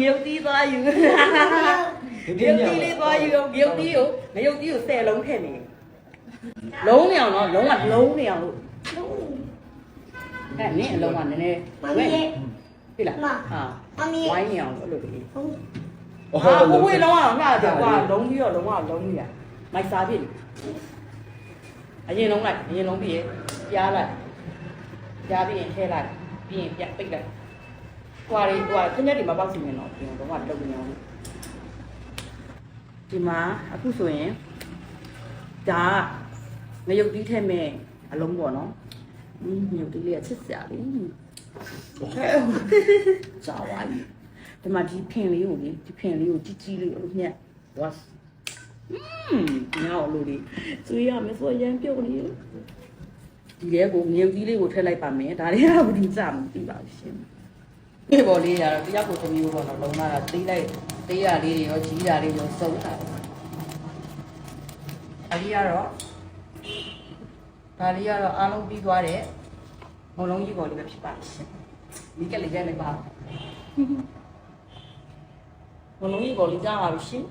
ငရုတ်တီးသွားယူငရုတ်တီးလေးသွားယူငရုတ်တီးကိုငရုတ်တီးကို10လုံးထည့်နေလုံးနေအောင်နော်လုံးကလုံးနေအောင်လို့အဲ့နင်းအလုံးကနည်းနည်းမမီရဲ့ပြီလားမဟာမမီဝိုရဲ့င်းနေအောင်လို့လို့လေဟုတ်ဟာကိုဝေးလုံးအောင်ငါတော့ကွာလုံးပြီးတော့လုံးဝလုံးပြီးရမိုက်စားပြီအရင်လုံးလိုက်အရင်လုံးပြီးရပြားလိုက်ပြားပြီးရင်ထဲလိုက်ပြီးရင်ပြပိတ်လိုက် ကွာလေးကွာခင်းရက်ဒီမှာပေါက်စီနေတော့ပြန်တော့ကတုတ်နေအောင်ဒီမှာအခုဆိုရင်ဒါငရုတ်တီးထဲမဲ့အလုံးပေါ့နော်อืมငရုတ်တီးလေးကချစ်စရာလေးကြာပါပြီ ဒီမှာဒီဖင်လေးကိုလေဒီဖင်လေးကိုကြီးကြီးလေးကိုညက်ဝတ်อืมညောက်လို့ဒီသွေးရမယ်ဆိုရမ်းပြုတ်နေဒီရဲကိုငရုတ်ကြီးလေးကိုထည့်လိုက်ပါမယ်ဒါလေးကဘူးဒီကြမသိပါဘူးရှင် ဒီပေါ်လေးရတော့တယောက်ကိုတစ်မျိုးပေါ့နော်လုံလာတာသေးလိုက်သေးရလေးတွေရောကြီးတာလေးရောစုံတာအလေးကတော့ဒါလေးကတော့အားလုံးပြီးသွားတဲ့မလုံးကြီးပေါ်လေးပဲဖြစ်ပါရှင်ဒီကလေးကျန်နေပါမလုံးကြီးပေါ်လေးကြားပါပြီရှင်